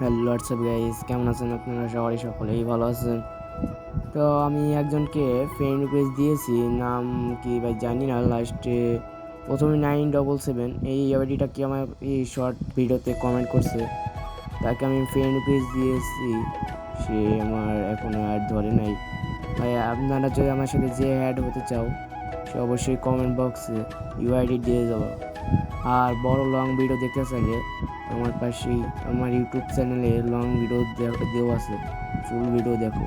Hello WhatsApp guys কেমন আছেন আপনারা? সবাই সকলেই ভালো আছেন। তো আমি একজনকে ফ্রেন্ড রিকোয়েস্ট দিয়েছি, নাম কি ভাই জানি না লাস্টে প্রথমে নাইন ডবল সেভেন এই আইডিটা কি আমার এই শর্ট ভিডিওতে কমেন্ট করছে? তাকে আমি ফ্রেন্ড রিকোয়েস্ট দিয়েছি, সে আমার এখনও অ্যাড ধরে নাই। ভাই, আপনারা যদি আমার সাথে যে অ্যাড হতে চাও, সে অবশ্যই কমেন্ট বক্সে ইউআইডি দিয়ে যাব। আর বড় লং ভিডিও দেখতে চাইলে আমার পাশেই আমার ইউটিউব চ্যানেলে লং ভিডিও দেওয়া আছে। ফুল ভিডিও দেখো।